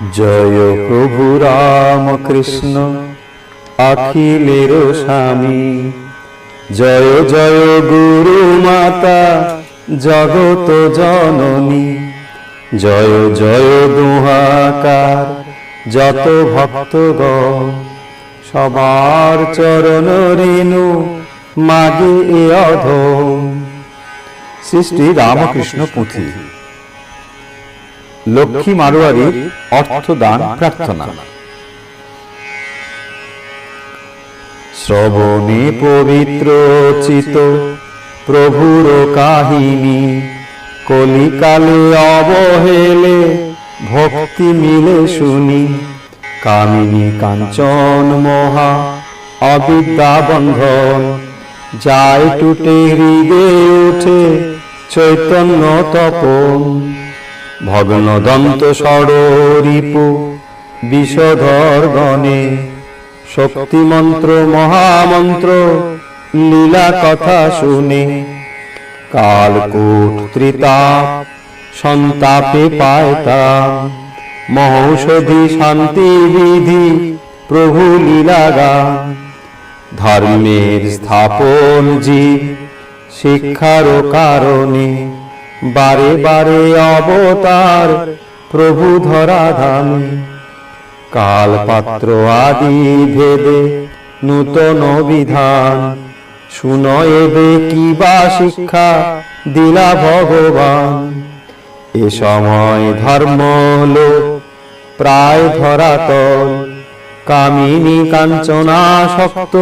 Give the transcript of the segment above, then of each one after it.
জয় প্রভু রাম কৃষ্ণ অখিলের স্বামী। জয় জয় গুরু মাতা, জগত জননী। জয় জয় দুহাকার, যত ভক্তগণ। সবার চরণ রেণু মাগে এ অধম। সৃষ্টি রামকৃষ্ণ পুঁথি। লক্ষ্মী মারোয়ারির অর্থদান প্রার্থনা। শ্রবণে পবিত্র চিত প্রভুর কাহিনী। কলিকালে অবহেলে ভক্তি মিলে শুনি। কামিনী কাঞ্চন মহা অবিদ্যা বন্ধন। যায় টুটে হৃদে উঠে চৈতন্য তপন। ভগ্নদন্ত ষড়রিপু বিষধর গণে শক্তিমন্ত্র, মহামন্ত্র, লীলা কথা শুনে। কালকূট ত্রিতাপ, সন্তাপে পায় তা মহৌষধি শান্তি বিধি, প্রভু লীলাগা ধর্মের স্থাপন জীব শিক্ষার কারণে। বারে বারে অবতার, প্রভু ধরাধামে। কালপাত্র আদি ভেদে নূতন বিধান। শুনয়েবে কি বা শিক্ষা দিলা ভগবান। এ সময় ধর্ম লোক প্রায় ধরাতল। কামিনী কাঞ্চনা শক্ত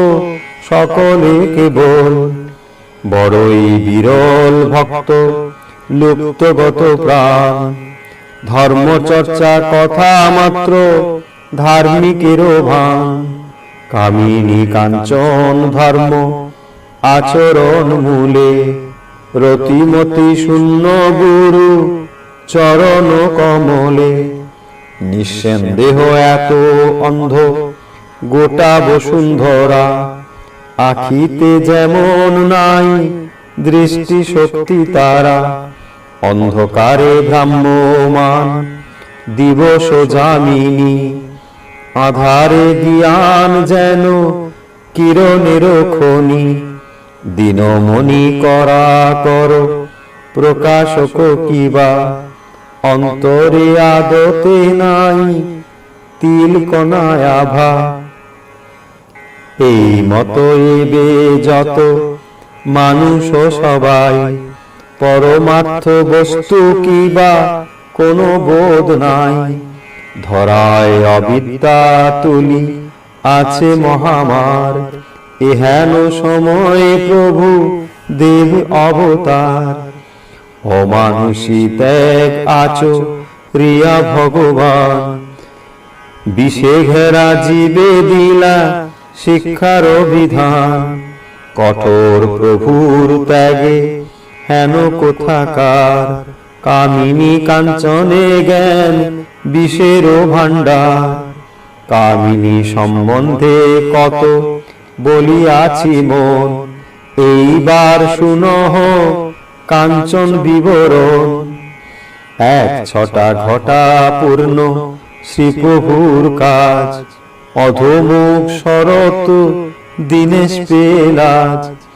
সকলে কেবল। বড়ই বিরল ভক্ত লুপ্তগত প্রাণ। ধর্মচর্চা কথা মাত্র ধার্মিকের ভান। কামিনী কাঞ্চন ধর্ম আচরণ মূলে। রতিমতি শূন্য গুরু চরণ কমলে। নিঃসন্দেহ এত অন্ধ গোটা বসুন্ধরা। আখিতে যেমন নাই দৃষ্টি শক্তি তারা। অন্ধকারে ভ্রাম্যমান দিবস জামিনী আধারে জ্ঞান যেন কিরণের খনি দিনমণি করা কর, প্রকাশক কিবা। অন্তরে আদতে নাই তিল আভা। এই মতো এবে যত মানুষ সবাই। পরমার্থ বস্তু কিবা কোনো বোধ নাই? ধরায় অবিদ্যা তুলি আছে মহামার। এহেন সময়ে প্রভু দেব অবতার। অমানুষী ত্যাগ আচো রিয়া ভগবান। বিষে ঘেরা জীবে দিলা শিক্ষার বিধান কঠোর প্রভুর ত্যাগে হেন কোথাকার? কামিনী কাঞ্চনে জ্ঞান, বিষের ভাণ্ডার। কামিনী সম্বন্ধে কত বলিয়াছি মন? এইবার শুনহ কাঞ্চন বিবরণ। এক ছটা ঘটা পূর্ণ শ্রীপ্রভুর কাজ। অধমুখ শরত দিনেশ পেলাজ।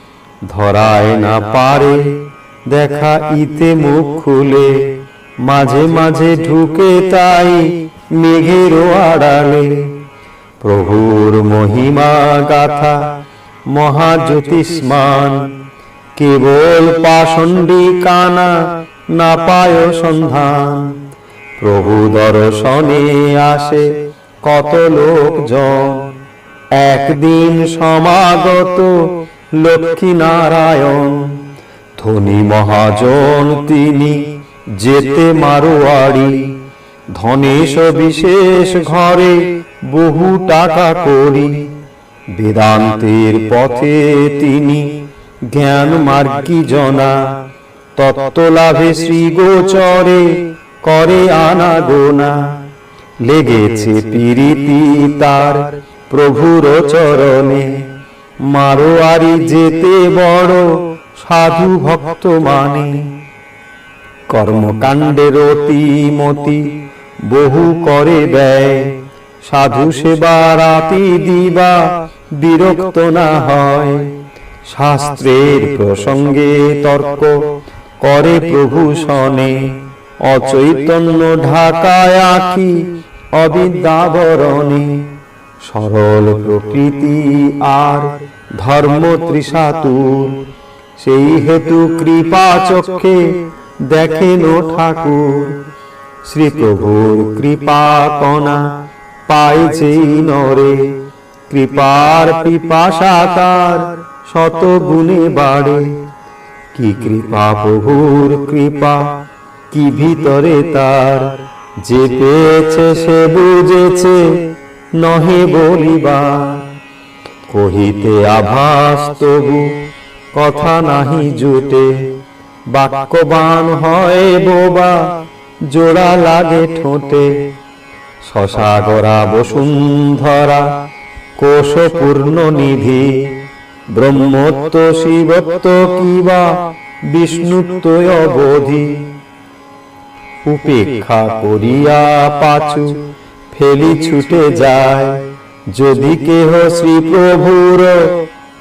ধরায় না পারে দেখা ইতে মুখ খুলে মাঝে মাঝে ঢুকে তাই মেঘের আড়ালে। প্রভুর মহিমা গাথা মহাজ্যোতিষ্মান কেবল পাষণ্ডী কানা না পায় সন্ধান। প্রভু দর্শনে আসে কত লোকজন। একদিন সমাগত লক্ষ্মী নারায়ণ। ধনী মহাজন তিনি যেতে মারোয়ারি। ধনেশ বিশেষ ঘরে বহু টাকা করি। বেদান্তের পথে তিনি জ্ঞান মার্গী জনা। তত্ত্ব লাভে শ্রী গোচরে করে আনা গোনা। লেগেছে পিরিতি তার প্রভুর চরণে। মারোয়ারি যেতে বড় সাধু ভক্ত মানে। কর্মকাণ্ডের অতিমতি বহু করে ব্যয়। সাধু সেবা রাতি দিবা, বিরক্ত না হয়। শাস্ত্রের প্রসঙ্গে তর্ক করে প্রভু শনে। অচৈতন্য ঢাকায় আঁকি অবিদ্যাবরণে। সরল প্রকৃতি আর ধর্ম তৃষাতুর সেই হেতু কৃপা চক্ষে দেখেন ঠাকুর। শ্রী প্রভুর কৃপা কণা পাইছেই নরে। কৃপার পিপাসা তার শত গুণে বাড়ে। কি কৃপা প্রভুর কৃপা, কি ভিতরে তার? যে পেয়েছে সে বুঝেছে, নহে বলিবা কহিতে আভাস তবু কথা নাহি জুটে, বাক্যবান হয় বোবা, জোড়া লাগে ঠোঁটে। শশাগরা বসুন্ধরা কোষ পূর্ণ নিধি, ব্রহ্মত্ব শিবত্ব কিবা, বিষ্ণুত্ব অবধি। উপেক্ষা করিয়া পাচু, ফেলি ছুটে যায়, যদি কেহ শ্রী প্রভুর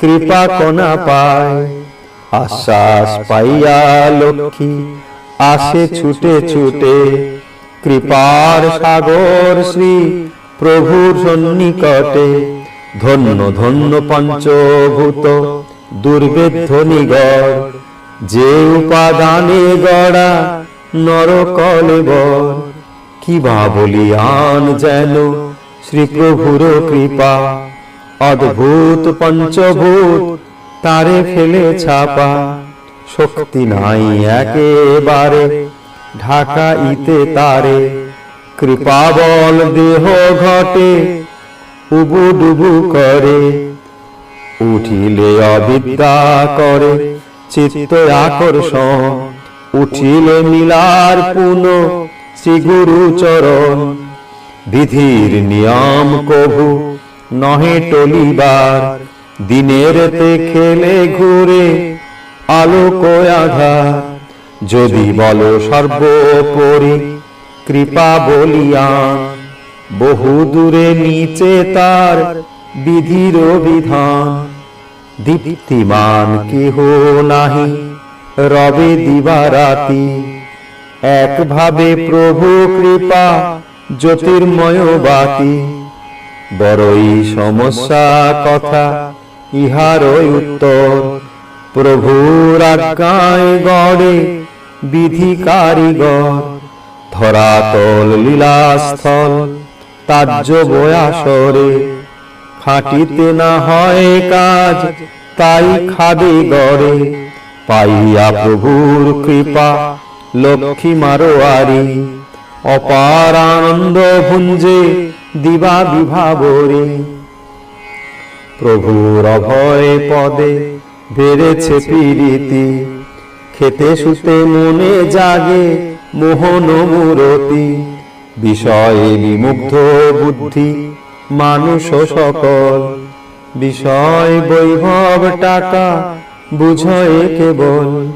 কৃপা কণা পায়? আশ্বাস পাইয়া লক্ষ্মী আসে ছুটে ছুটে। কৃপার সাগর শ্রী প্রভুর সন্নিকটে। ধন্য ধন্য পঞ্চভূত দুর্বেদ্ধ নিগড়, যে উপাদানে গড়া নরকলেবর কি বা বলিয়ান যেন শ্রী প্রভুর কৃপা। অদ্ভুত পঞ্চভূত, তারে ফেলে ছাপা। শক্তি নাই একেবারে ঢাকা ইতে তারে। কৃপা বল দেহ ঘটে উবু ডুবু করে। উঠিলে অবিদ্যা করে, চিত্ত আকর্ষণ। উঠিলে মিলার পুন শ্রী গুরু চরণ বিধির নিয়ম কভু নহে টলিবার, দিনের তে খেলে ঘুরে আলোক আধার। যদি বলো সর্বোপরি কৃপা বলিয়ান, বহু দূরে নিচে তার বিধির বিধান। দীপ্তিমান কেহ নাহি রবে দিবারাতি। একভাবে প্রভু কৃপা, জ্যোতির্ময় বাতি। বড়ই সমস্যা কথা, ইহারই উত্তর। প্রভুর আজ্ঞায় গড়ে বিধি কারিগর ধরাতল লীলাস্থল তাজ্য বয়াসরে খাটিতে না হয় কাজ, তাই খাবে গড়ে। পাইয়া প্রভুর কৃপা, লক্ষ্মী মারোয়ারি। অপার আনন্দ ভুঞ্জে দিবা বিভাবরে। প্রভুর অভয় পদে বেড়েছে প্রীতি। খেতে শুতে মনে জাগে মোহন মূরতি। বিষয়ে বিমুগ্ধ বুদ্ধি মানুষ সকল। বিষয় বৈভব টাকা বুঝয় কেবল।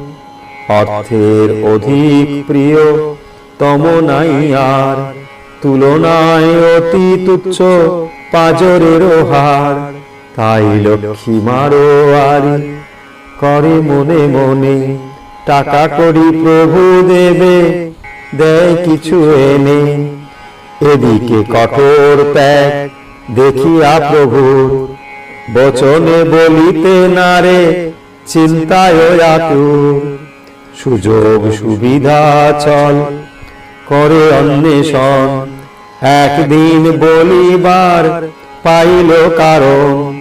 অর্থের অধিক প্রিয় তম নাই আর। তুলনায় অতি তুচ্ছ পাজরের হার তাই লক্ষ্মী মারো আরি করে মনে মনে। টাকা করি প্রভু দেবে, দেয় কিছু এনে। এদিকে কঠোর ত্যাগ, দেখিয়া প্রভুর। বচনে বলিতে নারে চিন্তায় সুযোগ সুবিধা চল করে অন্বেষণ। একদিন বলিবার পাইল কারণ,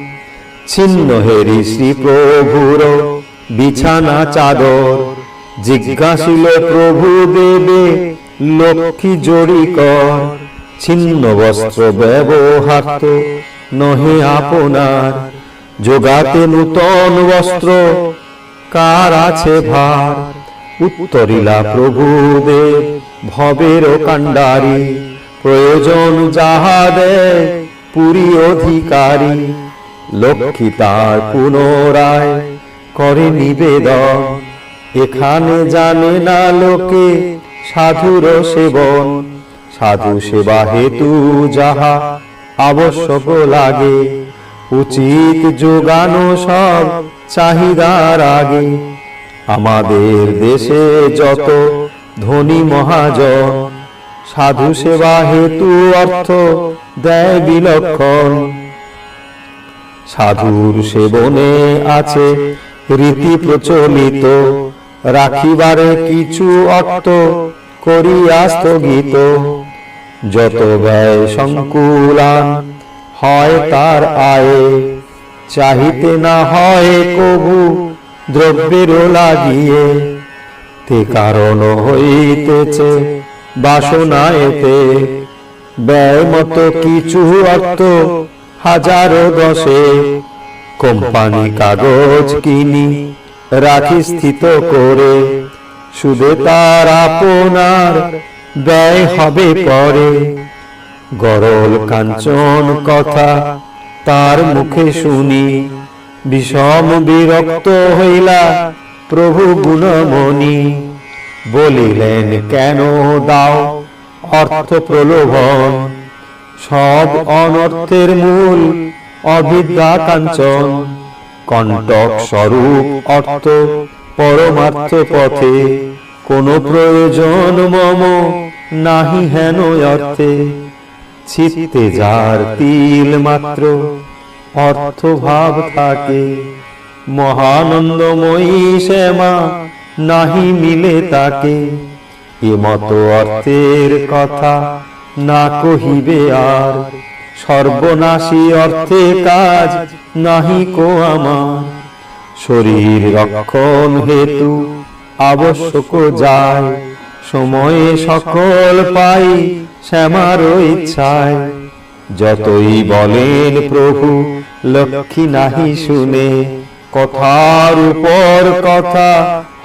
ছিন্ন হেরি শ্রী প্রভুর বিছানা চাদর। জিজ্ঞাসিল প্রভু দেবে, লক্ষ্মী জড়ি কর। ছিন্ন বস্ত্র ব্যবহার নহে আপনার, যোগাতে নূতন বস্ত্র। কার আছে ভার? উত্তরিলা প্রভুদেব ভবের কাণ্ডারি, প্রয়োজন যাহাদে পুরী অধিকারী। লক্ষ্মী তার পুনরায় করে নিবেদন, এখানে জানে না লোকে সাধুর সেবন। সাধু সেবা হেতু যাহা আবশ্যক লাগে, উচিত যোগানো সব চাহিদার আগে। আমাদের দেশে যত ধনী মহাজন, সাধু সেবা হেতু অর্থ দেয় বিলক্ষণ। সাধুর সেবনে আছে রীতি প্রচলিত, রাখিবারে কিছু অর্থ করিয়া স্থগিত। যত ব্যয় সংকুলান হয় তার আয়ে, চাহিতে না হয় কবু দ্রব্যেরও লাগিয়ে। তে কারণ হইতেছে বাসনা এতে ব্যয় মতো কিছু অর্থ হাজারো দশে। কোম্পানি কাগজ কিনি, রাখি স্থিত করে, শুধু তার আপনার ব্যয় হবে পরে। গরল কাঞ্চন কথা তার মুখে শুনি, বিষম বিরক্ত হইলা প্রভু গুণমণি বলিলেন, কেন দাও অর্থ প্রলোভন? সব অনর্থের মূল অবিদ্যা কাঞ্চন। কণ্টক স্বরূপ অর্থ পরমার্থ পথে। কোন প্রয়োজন মম নাহি হেন অর্থে। ছিতে যার তিল মাত্র অর্থ ভাব থাকে। মহানন্দময়ী শ্যামা, নাহি মিলে তাকে। এমত অর্থের কথা না কহিবে আর। সর্বনাশী অর্থে কাজ নাহি কো আমার। শরীর রক্ষণ হেতু আবশ্যক যায়। সময়ে সকল পাই শ্যামার ইচ্ছায়। যতই বলেন প্রভু, লক্ষ্মী নাহি শুনে। কথার উপর কথা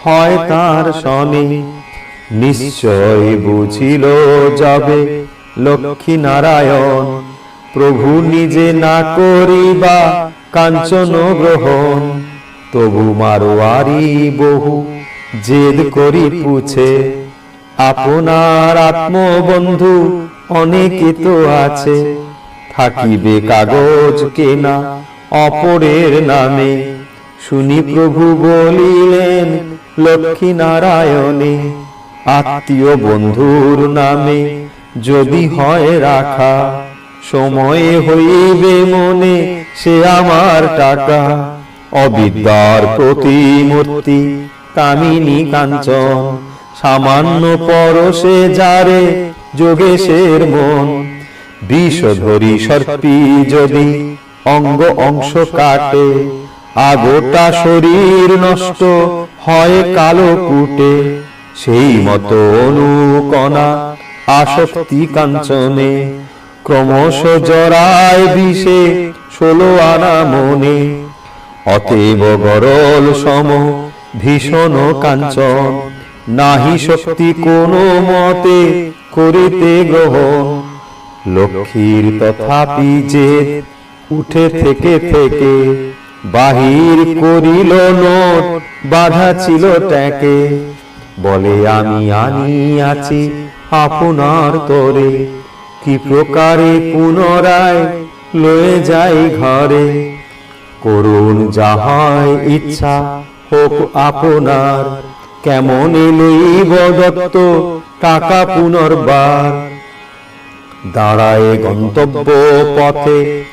হয় তার শনে নিশ্চয় বুঝিল যাবে লক্ষ্মী নারায়ণ প্রভু নিজে না করিবা কাঞ্চন গ্রহণ। তবু মারোয়ারি বহু জেদ করি পুছে। আপনার আত্মবন্ধু অনেকে তো আছে। থাকিবে কাগজ কেনা অপরের নামে। শুনি প্রভু বলিলেন লক্ষ্মী নারায়ণে আত্মীয় বন্ধুর নামে যদি হয় রাখা, সময়ে হইবে মনে সে আমার টাকা। অবিদ্যার প্রতিমূর্তি, কামিনী কাঞ্চন, সামান্য পরশে যারে যোগেশের মন। বিষধরি সর্পি যদি অঙ্গ অংশ কাটে আগোটা শরীর নষ্ট হয় কালো কুটে। সেই মতো অনুকণা আসক্তি কাঞ্চনে, ক্রমশ জরায় বিষে ষোলো আনা মনে। অতএব গরল সম ভীষণ কাঞ্চন, নাহি শক্তি কোনো মতে করিতে গ্রহ লক্ষ্মীর তথাপি যে উঠে থেকে থেকে বাহির করিল নোট, বাধা ছিল ট্যাকে। বলে, আমি আনিয়াছি আপনার তরে। কি প্রকারে পুনরায় লয়ে যাই ঘরে? করুন যাহাই ইচ্ছা হোক আপনার। কেমন লইব দত্ত টাকা পুনর্বার। দাঁড়ায় গন্তব্য পথে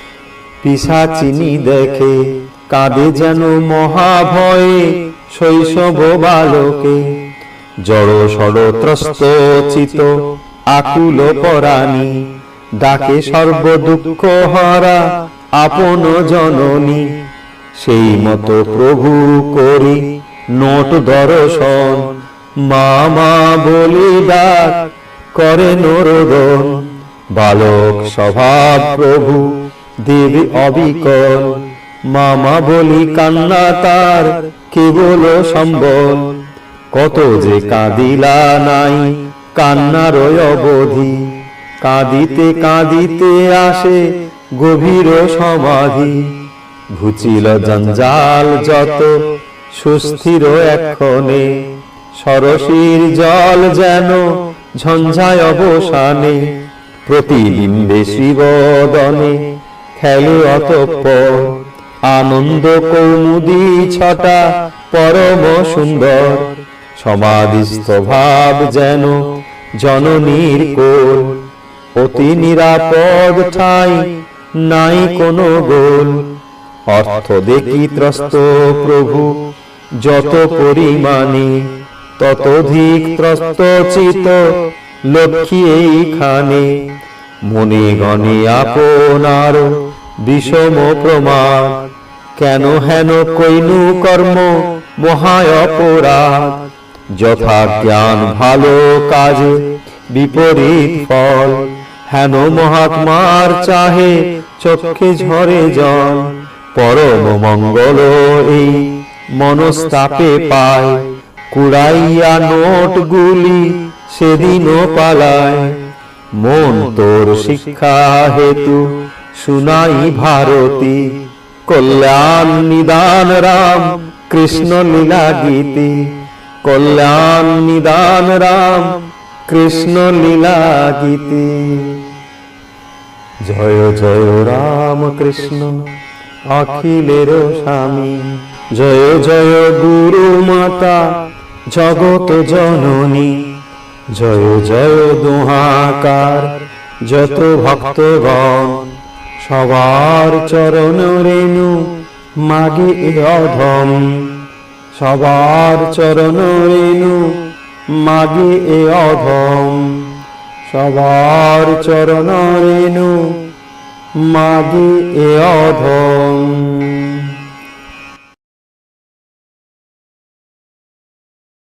পিসা চিনি দেখে। কাঁদে যেন মহাভয়ে শৈশব বালকে। জড় ষড়ত্রস্ত চিত আকুল পরাণী ডাকে সর্ব দুঃখ হরা আপন জননী। সেই মতো প্রভু করি নোট দর্শন মা মা বলি ডাক করে নরদন বালক স্বভাব প্রভু দেবী অবিকল। মামা বলি কান্না তার কেবল সম্বল? কত যে কাঁদিলা নাই, কান্নার অবধি। কাঁদিতে কাঁদিতে আসে গভীর সমাধি। ঘুচিল জঞ্জাল যত সুস্থির এক্ষণে, সরসীর জল যেন ঝঞ্ঝায় অবসানে। প্রতিবিম্বে শিবদনে খেলে অতঃপর আনন্দ কৌমুদি ছটা, পরম সুন্দর। সমাধিস্থ ভাব যেন জননীর কোল। অতি নিরাপদ ঠাই, নাই কোনো গোল। অর্থ দেখি ত্রস্ত প্রভু, যত পরিমাণে ততোধিক ত্রস্ত চিত লক্ষ্মী এইখানে। মনে গণে আপনার বিষম প্রমাণ কেন হেন কৈনু কর্ম মহায় অপরাধ? যথা জ্ঞান ভালো কাজে, বিপরীত ফল। হেন মহাত্মার চাহে চক্ষে ঝরে জল। পরম মঙ্গল এই মনস্তাপে পায়। কুড়াইয়া নোট গুলি সেদিনও পালায়। মন তোর শিক্ষা হেতু, শুনাই ভারতী। কল্যাণ নিদান রাম, কৃষ্ণ লীলা গীতি। কল্যাণ নিদান রাম, কৃষ্ণ লীলা গীতি। জয় জয় রাম কৃষ্ণ অখিলের স্বামী। জয় জয় গুরু মাতা জগত জননী। জয় জয় দোহাকার, যত ভক্তগণ সবার চরণ রেণু মাগে অধম। সবার চরণ রেণু মাগে এ অধম। সবার চরণ রেণু মাগে এ অধম।